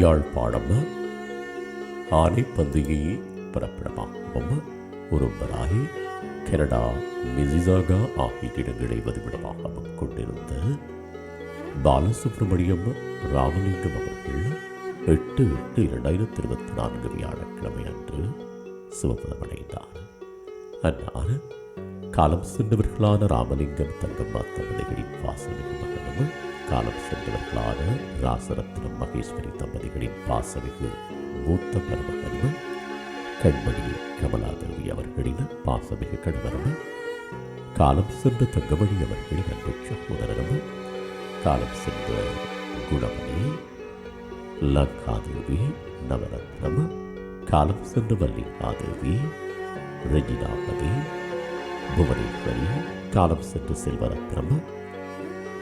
யாழ்ப்பாணம். ஆனைப்பந்திகை பிறப்பிடமாகவும் Urumbarai Canada Mississauga ஆகிய இடங்களை வதிவிடமாகவும் கொண்டிருந்த பாலசுப்ரமணியம் ராமலிங்கம் அவர்கள் எட்டு எட்டு இரண்டாயிரத்தி இருபத்தி நான்கு வியாழக்கிழமை அன்று சிவபதமடைந்தார் அன்னார் காலம் சென்றவர்களான ராமலிங்கம் தங்கம்மா தம்பதிகளின் பாசமிகு காலம் சென்றவர்களான ராசரத்னம் மகேஸ்வரி தம்பதிகளின் பாசமிகு மூத்த மருமகனும் கண்மணி கமலாதேவி அவர்களின் பாசமிகு கணவனும் காலம் சென்ற தங்கமணி அவர்களின் அன்பு சகோதரனும் காலம் சென்ற குணமணி லங்காதேவி நவரத்னம் காலம் சென்ற மல்லிகாதேவி ரஜினாபதி புவனேஸ்வரி காலம் சென்ற செல்வரத்னம்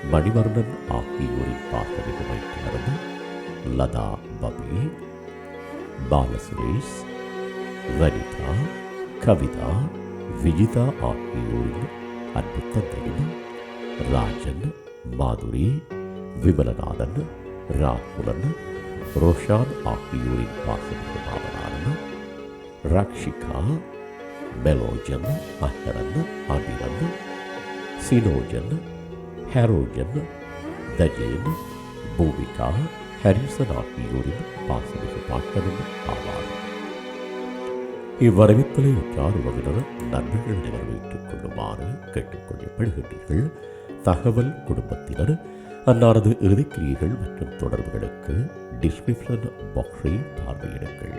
மணிவர்ணன் ஆகியோரின் பாசமிகு வைத்திருந்த லதா பபி பாலசுரேஷ் வனிதா கவிதா விஜிதா ஆகியோரின் அன்பு தந்தையும் ராஜன் மாதுரி விமலநாதன் ராகுலன் ரோஷான் ஆகியோரின் பாசமிகு மாமனாரன் ரக்ஷிகா மெலோஜன் அஹரன் அபிரன் சினோஜன் ஹெரோஜன் தஜேன் பூமிகா ஹரிசன் ஆகியோரின் பாசமிகு பாட்டனும் ஆவார். இவ்வரவித்தலை உற்றார் உறவினர் நண்பர்களை வரவேற்றுக் கொள்ளுமாறு கேட்டுக்கொள்ளப்படுகின்றீர்கள். தகவல் குடும்பத்தினர் அன்னாரது இறுதிக்கிரியைகள் மற்றும் தொடர்புகளுக்கு டிஸ்கிரிப்ஷன் பாக்ஸை பார்வையிடுங்கள்.